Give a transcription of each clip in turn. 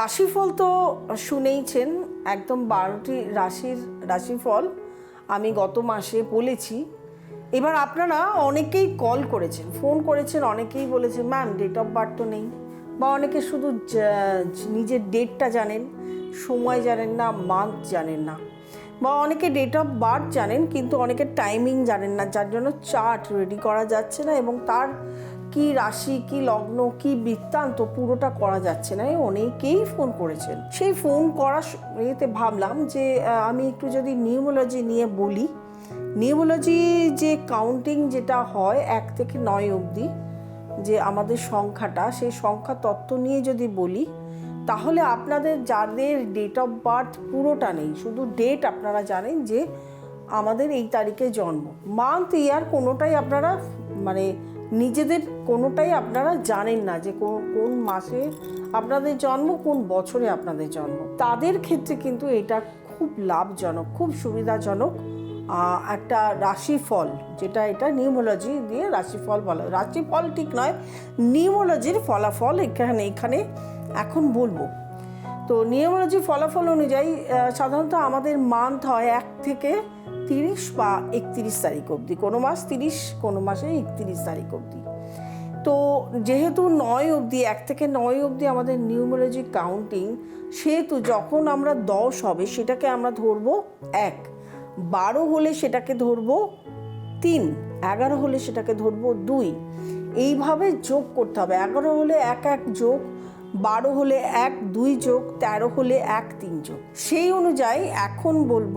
রাশিফল তো শুনেইছেন একদম বারোটি রাশির রাশিফল আমি গত মাসে বলেছি। এবার আপনারা অনেকেই কল করেছেন ফোন করেছেন, অনেকেই বলেছেন ম্যাম ডেট অফ বার্থ তো নেই। বা অনেকে শুধু নিজের ডেটটা জানেন, সময় জানেন না মান্থ জানেন না। বা অনেকে ডেট অফ বার্থ জানেন, কিন্তু অনেকে টাইমিং জানেন না, যার জন্য চার্ট রেডি করা যাচ্ছে না এবং তার কি রাশি, কি লগ্ন, কি বৃত্তান্ত পুরোটা করা যাচ্ছে না। অনেকেই ফোন করেছেন। সেই ফোন করার ইয়েতে ভাবলাম যে আমি একটু যদি নিউমোলজি নিয়ে বলি। নিউমোলজি যে কাউন্টিং যেটা হয় এক থেকে নয় অবধি, যে আমাদের সংখ্যাটা, সেই সংখ্যা তত্ত্ব নিয়ে যদি বলি, তাহলে আপনাদের যাদের ডেট অফ বার্থ পুরোটা নেই, শুধু ডেট আপনারা জানেন যে আমাদের এই তারিখে জন্ম। মান্থ ইয়ার কোনোটাই আপনারা মানে নিজেদের কোনোটাই আপনারা জানেন না যে কোন কোন মাসে আপনাদের জন্ম, কোন বছরে আপনাদের জন্ম তাদের ক্ষেত্রে কিন্তু এটা খুব লাভজনক, খুব সুবিধাজনক একটা রাশিফল, যেটা এটা নিউমোলজি দিয়ে রাশিফল বলা। রাশিফল ঠিক নয়, নিউমোলজির ফলাফল এখানে এখানে এখন বলব তো নিউমোলজি ফলাফল অনুযায়ী সাধারণত আমাদের মান্থ হয় এক থেকে তিরিশ বা একত্রিশ তারিখ অবধি। কোনো মাস তিরিশ, কোনো মাসে একত্রিশ তারিখ অবধি। তো যেহেতু নয় অবধি, এক থেকে নয় অবধি আমাদের নিউমোলজি কাউন্টিং সেহেতু যখন আমরা দশ হবে, সেটাকে আমরা ধরবো এক। বারো হলে সেটাকে ধরবো তিন। এগারো হলে সেটাকে ধরবো দুই। এইভাবে যোগ করতে হবে। এগারো হলে এক এক যোগ বারো হলে এক, দুই যোগ তেরো হলে এক, তিন যোগ। সেই অনুযায়ী এখন বলব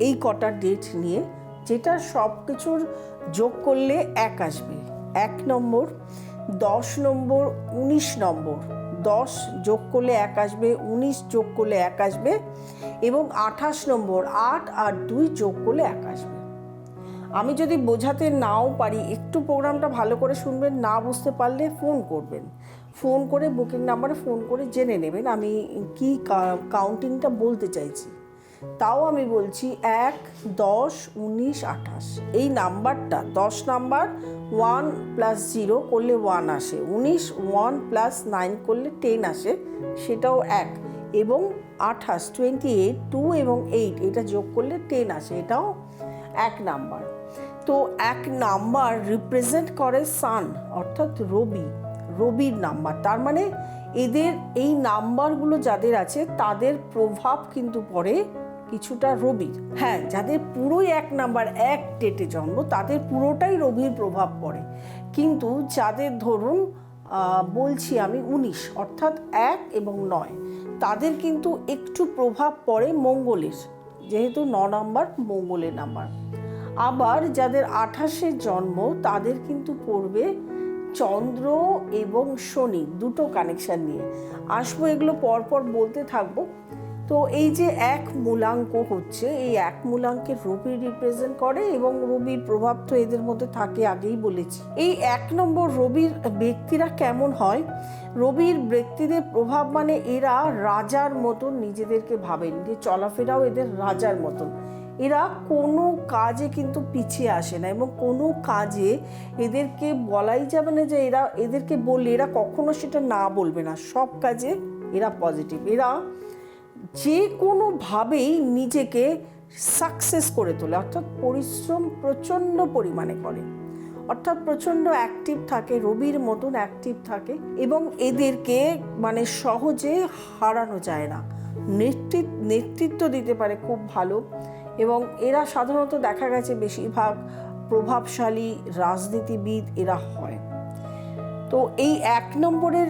এই কটা ডেট নিয়ে যেটা সব কিছুর যোগ করলে এক আসবে। এক নম্বর, দশ নম্বর, উনিশ নম্বর। দশ যোগ করলে এক আসবে, উনিশ যোগ করলে এক আসবে এবং আঠাশ নম্বর, আট আর দুই যোগ করলে এক আসবে। আমি যদি বোঝাতে নাও পারি, একটু প্রোগ্রামটা ভালো করে শুনবেন, না বুঝতে পারলে ফোন করবেন। ফোন করে, বুকিং নাম্বারে ফোন করে জেনে নেবেন আমি কি কাউন্টিংটা বলতে চাইছি। তাও আমি বলছি এক, দশ, উনিশ, আঠাশ। এই নাম্বারটা, দশ নাম্বার, ওয়ান প্লাস জিরো করলে ওয়ান আসে, উনিশ, ওয়ান প্লাস নাইন করলে টেন আসে, সেটাও এক। এবং আঠাশ টোয়েন্টি এইট টু এবং এইট এটা যোগ করলে টেন আসে, এটাও এক নাম্বার। তো এক নাম্বার রিপ্রেজেন্ট করে সান অর্থাৎ রবি। রবির নাম্বার। তার মানে এদের এই নাম্বারগুলো যাদের আছে, তাদের প্রভাব কিন্তু পড়ে কিছুটা রবির। হ্যাঁ যাদের পুরোই এক নাম্বার, এক ডেটে জন্ম, তাদের পুরোটাই রবির প্রভাব পড়ে। কিন্তু যাদের ধরুন বলছি আমি উনিশ, অর্থাৎ এক এবং নয়, তাদের কিন্তু একটু প্রভাব পড়ে মঙ্গলের, যেহেতু ন নাম্বার মঙ্গলের নাম্বার। আবার যাদের আঠাশে জন্ম, তাদের কিন্তু পড়বে চন্দ্র এবং শনি দুটো কানেকশন নিয়ে। আসব এগুলো পরপর বলতে থাকব। তো এই যে এক মূলাঙ্ক হচ্ছে, এই এক মূলাঙ্কের রবি রিপ্রেজেন্ট করে এবং রবির প্রভাব তো এদের মধ্যে থাকে আগেই বলেছি। এই এক নম্বর রবির ব্যক্তিরা কেমন হয়? রবির ব্যক্তিদের প্রভাব মানে এরা রাজার মতন নিজেদেরকে ভাবেন, যে চলাফেরাও এদের রাজার মতন। এরা কোনো কাজে কিন্তু পিছিয়ে আসে না এবং কোনো কাজে এদেরকে বলাই যাবে না যে এরা, এদেরকে বললে এরা কখনো সেটা না বলবে না। সব কাজে এরা পজিটিভ এরা যে কোনোভাবেই নিজেকে সাকসেস করে তোলে, অর্থাৎ পরিশ্রম প্রচণ্ড পরিমাণে করে। অর্থাৎ প্রচণ্ড অ্যাক্টিভ থাকে, রবির মতন অ্যাক্টিভ থাকে এবং এদেরকে মানে সহজে হারানো যায় না। নেতৃত্ব নেতৃত্ব দিতে পারে খুব ভালো। এবং এরা সাধারণত দেখা গেছে বেশিরভাগ প্রভাবশালী রাজনীতিবিদ এরা হয়। তো এই এক নম্বরের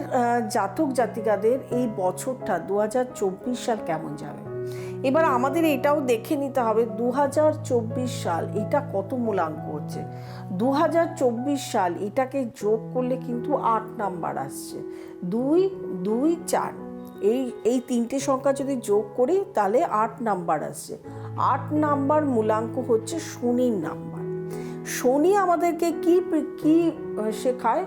জাতক জাতিকাদের এই বছরটা দুহাজার চব্বিশ সাল কেমন যাবে? এবার আমাদের এটাও দেখে নিতে হবে দুহাজার চব্বিশ সাল এটা কত মূলাঙ্ক হচ্ছে দু সাল এটাকে যোগ করলে কিন্তু আট নাম্বার আসছে। দুই দুই, চার। এই এই তিনটে সংখ্যা যদি যোগ করি তাহলে আট নাম্বার আসছে। আট নাম্বার, মূলাঙ্ক হচ্ছে শনির নাম্বার। শনি আমাদেরকে কি কি শেখায়?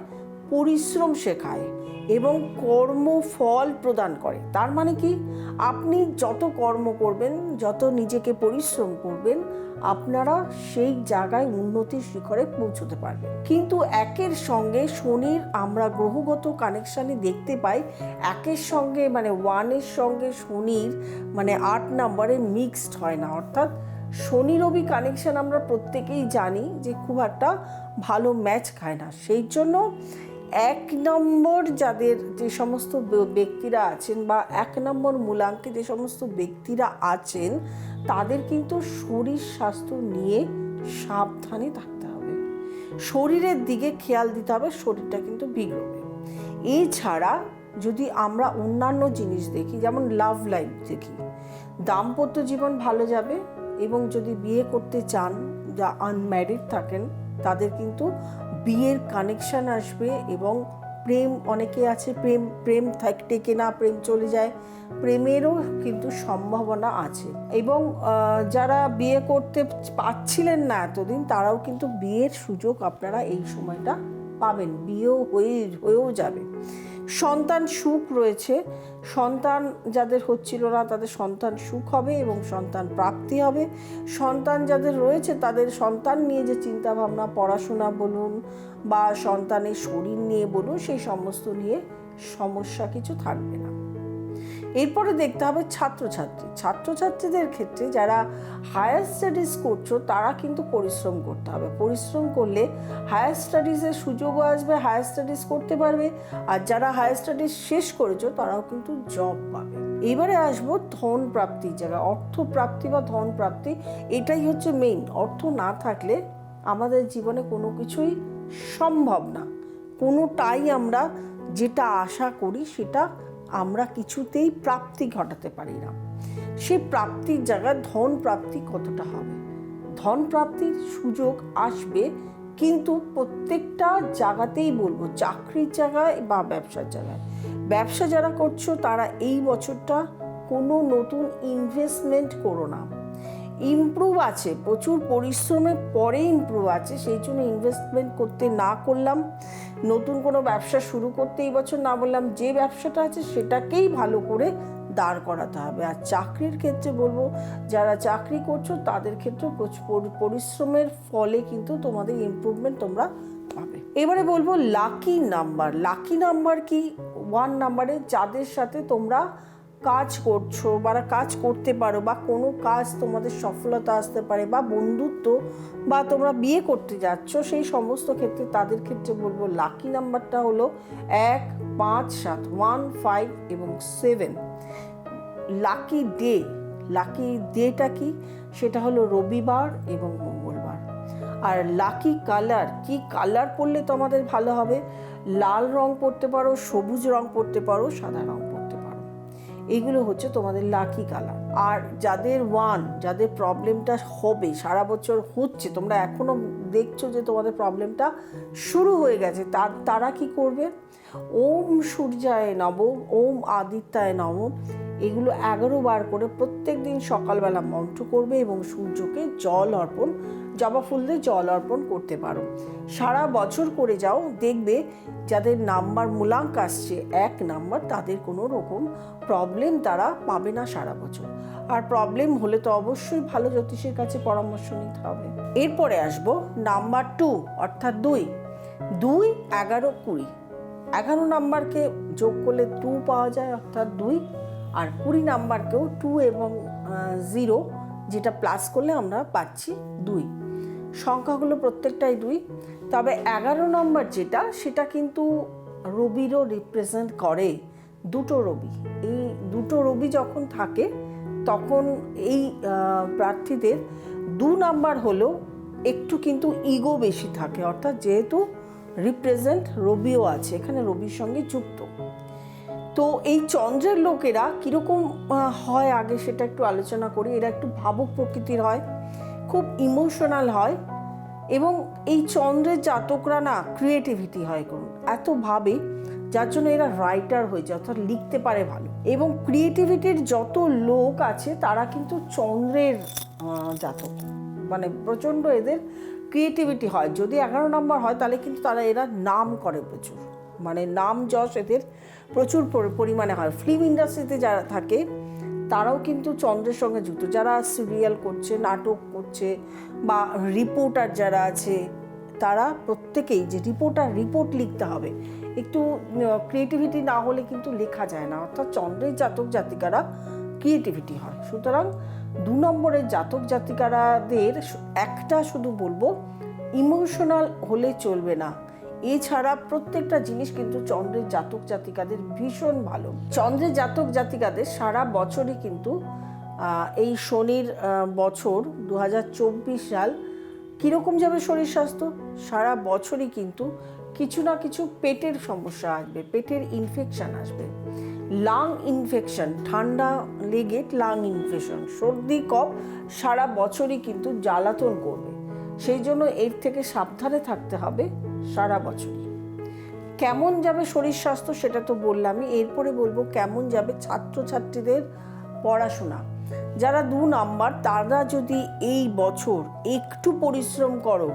পরিশ্রম শেখায় এবং কর্মফল প্রদান করে। তার মানে কি? আপনি যত কর্ম করবেন, যত নিজেকে পরিশ্রম করবেন আপনারা সেই জায়গায় উন্নতির শিখরে পৌঁছতে পারবেন। কিন্তু একের সঙ্গে শনির আমরা গ্রহগত কানেকশানে দেখতে পাই, একের সঙ্গে মানে ওয়ানের সঙ্গে শনির মানে আট নাম্বারে মিক্সড হয় না। অর্থাৎ শনি রবি কানেকশন আমরা প্রত্যেকেই জানি যে খুব একটা ভালো ম্যাচ খায় না। সেই জন্য এক নম্বর যাদের যে সমস্ত ব্যক্তিরা আছেন বা এক নম্বর মূলাঙ্কে যে সমস্ত ব্যক্তিরা আছেন, তাদের কিন্তু শরীর স্বাস্থ্য নিয়ে সাবধানে থাকতে হবে। শরীরের দিকে খেয়াল দিতে হবে, শরীরটা কিন্তু বিগড়বে এছাড়া যদি আমরা অন্যান্য জিনিস দেখি, যেমন লাভ লাইফ দেখি, দাম্পত্য জীবন ভালো যাবে এবং যদি বিয়ে করতে চান, যা আনম্যারিড থাকেন, তাদের কিন্তু বিয়ের কানেকশান আসবে এবং প্রেম, অনেকে আছে প্রেম প্রেম টেকে না প্রেম চলে যায়, প্রেমেরও কিন্তু সম্ভাবনা আছে। এবং যারা বিয়ে করতে পারছিলেন না এতদিন, তারাও কিন্তু বিয়ের সুযোগ আপনারা এই সময়টা পাবেন। বিয়েও হয়ে, হয়েও যাবে। সন্তান সুখ রয়েছে। সন্তান যাদের হচ্ছিল না, তাদের সন্তান সুখ হবে এবং সন্তান প্রাপ্তি হবে। সন্তান যাদের রয়েছে, তাদের সন্তান নিয়ে যে চিন্তা ভাবনা পড়াশোনা বলুন বা সন্তানের শরীর নিয়ে বলুন, সেই সমস্ত নিয়ে সমস্যা কিছু থাকবে না। এরপরে দেখতে হবে ছাত্রছাত্রী। ছাত্রছাত্রীদের ক্ষেত্রে যারা হায়ার স্টাডিজ করছ, তারা কিন্তু পরিশ্রম করতে হবে। পরিশ্রম করলে হায়ার স্টাডিজের সুযোগও আসবে হায়ার স্টাডিজ করতে পারবে। আর যারা হায়ার স্টাডিজ শেষ করেছ, তারাও কিন্তু জব পাবে। এবারে আসব ধন প্রাপ্তির জায়গায়। অর্থ প্রাপ্তি বা ধন প্রাপ্তি, এটাই হচ্ছে মেইন অর্থ না থাকলে আমাদের জীবনে কোনো কিছুই সম্ভব না। কোনোটাই আমরা যেটা আশা করি, সেটা আমরা কিছুতেই প্রাপ্তি ঘটাতে পারি না। সেই প্রাপ্তির জায়গায় ধন প্রাপ্তি কতটা হবে? ধন প্রাপ্তির সুযোগ আসবে, কিন্তু প্রত্যেকটা জায়গাতেই বলব, চাকরির জায়গায় বা ব্যবসার জায়গায়। ব্যবসা যারা করছ, তারা এই বছরটা কোনো নতুন ইনভেস্টমেন্ট করো না। ইমপ্রুভ আছে, প্রচুর পরিশ্রমের পরে ইমপ্রুভ আছে, সেই জন্য ইনভেস্টমেন্ট করতে না করলাম। নতুন কোনো ব্যবসা শুরু করতে এই বছর না বললাম, যে ব্যবসাটা আছে সেটাকেই ভালো করে দাঁড় করাতে হবে। আর চাকরির ক্ষেত্রে বলব, যারা চাকরি করছ তাদের ক্ষেত্রে পরিশ্রমের ফলে কিন্তু তোমাদের ইমপ্রুভমেন্ট তোমরা পাবে। এবারে বলব লাকি নাম্বার লাকি নাম্বার কি? ওয়ান নাম্বারে যাদের সাথে তোমরা কাজ করছ বা কাজ করতে পারো বা কোনো কাজ তোমাদের সফলতা আসতে পারে বা বন্ধুত্ব বা তোমরা বিয়ে করতে যাচ্ছ, সেই সমস্ত ক্ষেত্রে তাদের ক্ষেত্রে বলব লাকি নাম্বারটা হলো এক, পাঁচ, সাত ওয়ান ফাইভ এবং সেভেন লাকি ডে লাকি ডেটা কি? সেটা হলো রবিবার এবং মঙ্গলবার। আর লাকি কালার কি কালার পরলে তোমাদের ভালো হবে? লাল রং পরতে পারো, সবুজ রং পরতে পারো, সাদা রং এগুলো হচ্ছে তোমাদের লাকি কালার। আর যাদের ওয়ান যাদের প্রবলেমটা হবে, সারা বছর হচ্ছে, তোমরা এখনও দেখছ যে তোমাদের প্রবলেমটা শুরু হয়ে গেছে, তার, তারা কি করবে? ওম সূর্যায় নবম ওম আদিত্যায় নবম এগুলো এগারো বার করে প্রত্যেক দিন সকালবেলা মন্ত্র করবে এবং সূর্যকে জল অর্পণ, জবা ফুল দিয়ে জল অর্পণ করতে পারো। সারা বছর করে যাও, দেখবে যাদের নাম্বার মূলাঙ্ক আসছে, এক নাম্বার তাদের কোনো রকম প্রবলেম তারা পাবে না সারা বছর। আর প্রবলেম হলে তো অবশ্যই ভালো জ্যোতিষের কাছে পরামর্শ নিতে হবে। এরপরে আসব নাম্বার টু অর্থাৎ দুই। দুই, এগারো, কুড়ি। এগারো নাম্বারকে যোগ করলে টু পাওয়া যায়, অর্থাৎ দুই। আর কুড়ি নাম্বারকেও টু এবং জিরো যেটা প্লাস করলে আমরা পাচ্ছি দুই। সংখ্যাগুলো প্রত্যেকটাই দুই। তবে এগারো নম্বর যেটা, সেটা কিন্তু রবিরও রিপ্রেজেন্ট করে। দুটো রবি। এই দুটো রবি যখন থাকে তখন এই প্রার্থীদের দু নাম্বার হলেও একটু কিন্তু ইগো বেশি থাকে। অর্থাৎ যেহেতু রিপ্রেজেন্ট রবিও আছে, এখানে রবির সঙ্গে যুক্ত। তো এই চন্দ্রের লোকেরা কীরকম হয় আগে সেটা একটু আলোচনা করি। এরা একটু ভাবুক প্রকৃতির হয়, খুব ইমোশনাল হয় এবং এই চন্দ্রের জাতকরা না ক্রিয়েটিভিটি হয় এত ভাবে যার জন্য এরা রাইটার হয়ে যায় অর্থাৎ লিখতে পারে ভালো। এবং ক্রিয়েটিভিটির যত লোক আছে, তারা কিন্তু চন্দ্রের জাতক। মানে প্রচণ্ড এদের ক্রিয়েটিভিটি হয়। যদি এগারো নম্বর হয়, তাহলে কিন্তু তারা এরা নাম করে প্রচুর। মানে নাম যশ এদের প্রচুর পরিমাণে হয়। ফিল্ম ইন্ডাস্ট্রিতে যারা থাকে, তারাও কিন্তু চন্দ্রের সঙ্গে যুক্ত। যারা সিরিয়াল করছে, নাটক করছে, বা রিপোর্টার যারা আছে, তারা প্রত্যেকেই যে রিপোর্টার রিপোর্ট লিখতে হবে একটু ক্রিয়েটিভিটি না হলে কিন্তু লেখা যায় না। অর্থাৎ চন্দ্রের জাতক জাতিকারা ক্রিয়েটিভিটি হয়। সুতরাং দু নম্বরের জাতক জাতিকারাদের একটা শুধু বলব ইমোশনাল হলে চলবে না। এছাড়া প্রত্যেকটা জিনিস কিন্তু চন্দ্রের জাতক জাতিকাদের ভীষণ ভালো। চন্দ্রের জাতক জাতিকাদের সারা বছরই কিন্তু এই শনির বছর দু হাজার চব্বিশ সাল কীরকম যাবে শরীর স্বাস্থ্য? সারা বছরই কিন্তু কিছু না কিছু পেটের সমস্যা আসবে, পেটের ইনফেকশন আসবে। লাং ইনফেকশন ঠান্ডা লেগে লাং ইনফেকশন সর্দি, কফ সারা বছরই কিন্তু জ্বালাতন করবে। সেই জন্য এর থেকে সাবধানে থাকতে হবে সারা বছরই। কেমন যাবে শরীর স্বাস্থ্য সেটা তো বললামই, এরপরে বলব কেমন যাবে ছাত্রছাত্রীদের পড়াশোনা। যারা দু নাম্বার, তারা যদি এই বছর একটু পরিশ্রম করো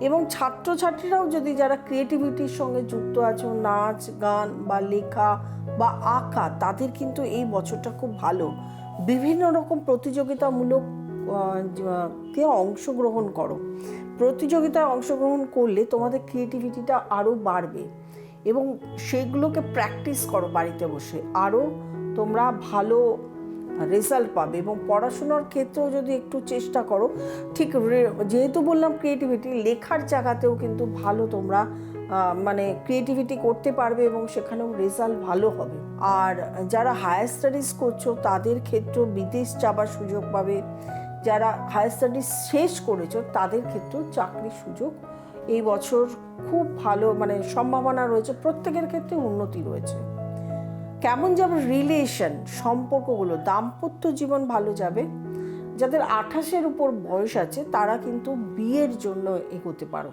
এবং ছাত্রছাত্রীরাও যদি যারা ক্রিয়েটিভিটির সঙ্গে যুক্ত আছো, নাচ, গান বা লেখা বা আঁকা, তাদের কিন্তু এই বছরটা খুব ভালো। বিভিন্ন রকম প্রতিযোগিতামূলক কে অংশগ্রহণ করো। প্রতিযোগিতায় অংশগ্রহণ করলে তোমাদের ক্রিয়েটিভিটিটা আরও বাড়বে এবং সেগুলোকে প্র্যাকটিস করো বাড়িতে বসে। আরও তোমরা ভালো রেজাল্ট পাবে এবং পড়াশোনার ক্ষেত্রেও যদি একটু চেষ্টা করো, ঠিক যেহেতু বললাম ক্রিয়েটিভিটি লেখার জায়গাতেও কিন্তু ভালো তোমরা মানে ক্রিয়েটিভিটি করতে পারবে এবং সেখানেও রেজাল্ট ভালো হবে। আর যারা হায়ার স্টাডিজ করছ, তাদের ক্ষেত্রেও বিদেশ যাবার সুযোগ পাবে। যারা হায়ার স্টাডিজ শেষ করেছ, তাদের ক্ষেত্রেও চাকরির সুযোগ এই বছর খুব ভালো মানে সম্ভাবনা রয়েছে। প্রত্যেকের ক্ষেত্রে উন্নতি রয়েছে। কেমন যাবে রিলেশন সম্পর্কগুলো, দাম্পত্য জীবন ভালো যাবে। যাদের আঠাশের উপর বয়স আছে, তারা কিন্তু বিয়ের জন্য এগোতে পারো।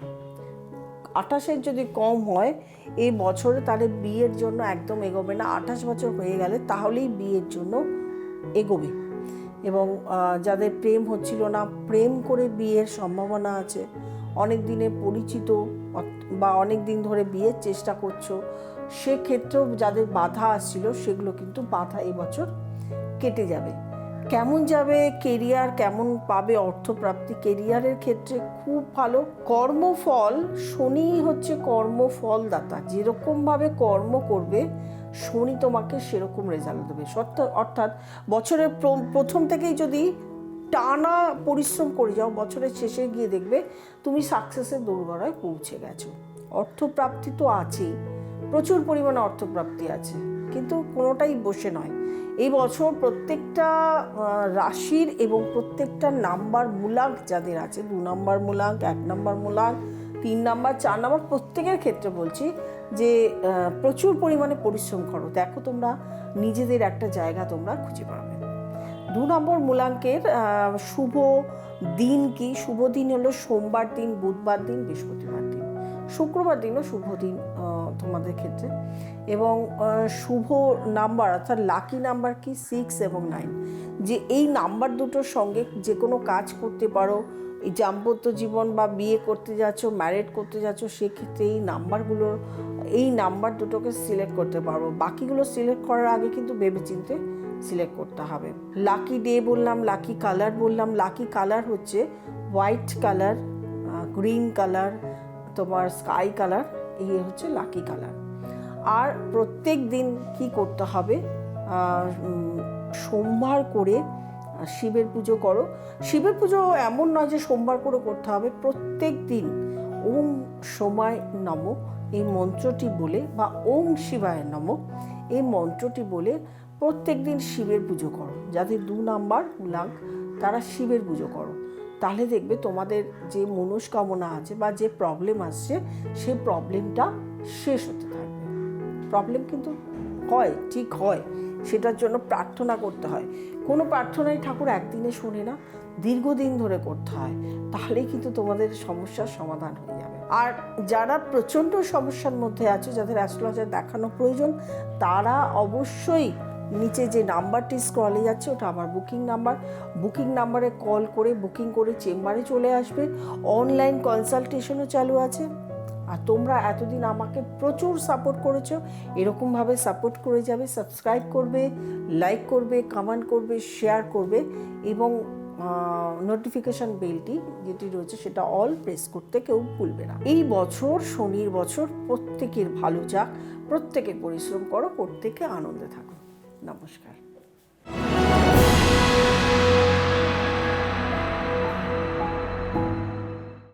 আঠাশের যদি কম হয়, এই বছরে তাহলে বিয়ের জন্য একদম এগোবে না। আঠাশ বছর হয়ে গেলে তাহলেই বিয়ের জন্য এগোবে। এবং যাদের প্রেম হচ্ছিল না, প্রেম করে বিয়ের সম্ভাবনা আছে। অনেক দিনে পরিচিত বা অনেক দিন ধরে বিয়ের চেষ্টা করছ। সেক্ষেত্রেও যাদের বাধা আসছিল, সেগুলো কিন্তু বাধা এবছর কেটে যাবে। কেমন যাবে কেরিয়ার কেমন পাবে অর্থপ্রাপ্তি? কেরিয়ারের ক্ষেত্রে খুব ভালো। কর্মফল, শনি হচ্ছে কর্মফলদাতা। যেরকমভাবে কর্ম করবে, শনি তোমাকে সেরকম রেজাল্ট দেবে। অর্থাৎ বছরের প্রথম থেকেই যদি টানা পরিশ্রম করে যাও, বছরের শেষে গিয়ে দেখবে তুমি সাকসেসের দোরগড়ায় পৌঁছে গেছো। অর্থপ্রাপ্তি তো আছেই। প্রচুর পরিমাণে অর্থপ্রাপ্তি আছে, কিন্তু কোনোটাই বসে নয়। এই বছর প্রত্যেকটা রাশির এবং প্রত্যেকটা নাম্বার মূলাঙ্ক যাদের আছে, দু নাম্বার মূলাঙ্ক এক নাম্বার মূলাঙ্ক তিন নাম্বার, চার নাম্বার, প্রত্যেকের ক্ষেত্রে বলছি যে প্রচুর পরিমাণে পরিশ্রম করো। দেখো তোমরা, নিজেদের একটা জায়গা তোমরা খুঁজে পাবে। দু নম্বর মূলাঙ্কের শুভ দিন কি? শুভ দিন হলো সোমবার দিন, বুধবার দিন, বৃহস্পতিবার দিন। শুক্রবার দিনও শুভ দিন। তোমাদের ক্ষেত্রে। এবং শুভ নাম্বার অর্থাৎ লাকি নাম্বার কি? সিক্স এবং নাইন যে এই নাম্বার দুটোর সঙ্গে যে কোনো কাজ করতে পারো, এই দাম্পত্য জীবন বা বিয়ে করতে যাচ্ছ ম্যারেড করতে যাচ্ছ, সেক্ষেত্রে এই নাম্বারগুলোর এই নাম্বার দুটোকে সিলেক্ট করতে পারো। বাকিগুলো সিলেক্ট করার আগে কিন্তু ভেবেচিন্তে সিলেক্ট করতে হবে। লাকি ডে বললাম লাকি কালার বললাম। লাকি কালার হচ্ছে হোয়াইট কালার গ্রিন কালার তোমার স্কাই কালার এই হচ্ছে লাকি কালার আর প্রত্যেক দিন কি করতে হবে? সোমবার করে শিবের পুজো করো। শিবের পুজো এমন নয় যে সোমবার করে করতে হবে, প্রত্যেক দিন ওম সময় নম এই মন্ত্রটি বলে বা ওম শিবায় নম এই মন্ত্রটি বলে প্রত্যেক দিন শিবের পুজো করো। যাদের দু নাম্বার মূলাঙ্ক তারা শিবের পুজো করো। তাহলে দেখবে তোমাদের যে মনস্কামনা আছে বা যে প্রবলেম আসছে, সেই প্রবলেমটা শেষ হতে থাকবে। প্রবলেম কিন্তু হয়, ঠিক হয়। সেটার জন্য প্রার্থনা করতে হয়। কোনো প্রার্থনাই ঠাকুর একদিনে শোনে না, দীর্ঘদিন ধরে করতে হয়। তাহলেই কিন্তু তোমাদের সমস্যার সমাধান হয়ে যাবে। আর যারা প্রচণ্ড সমস্যার মধ্যে আছে, যাদের অ্যাস্ট্রোলজার দেখানো প্রয়োজন, তারা অবশ্যই নিচে যে নাম্বারটি স্ক্রলে যাচ্ছে, ওটা আমার বুকিং নাম্বার বুকিং নাম্বারে কল করে বুকিং করে চেম্বারে চলে আসবে। অনলাইন কনসালটেশনও চালু আছে। আর তোমরা এতদিন আমাকে প্রচুর সাপোর্ট করেছ। এরকমভাবে সাপোর্ট করে যাবে সাবস্ক্রাইব করবে লাইক করবে কমেন্ট করবে শেয়ার করবে এবং নোটিফিকেশন বেলটি যেটি রয়েছে সেটা অল প্রেস করতে কেউ ভুলবে না। এই বছর, শনির বছর প্রত্যেকের ভালো যাক, প্রত্যেকে পরিশ্রম করো, প্রত্যেকে আনন্দে থাকো। নমস্কার।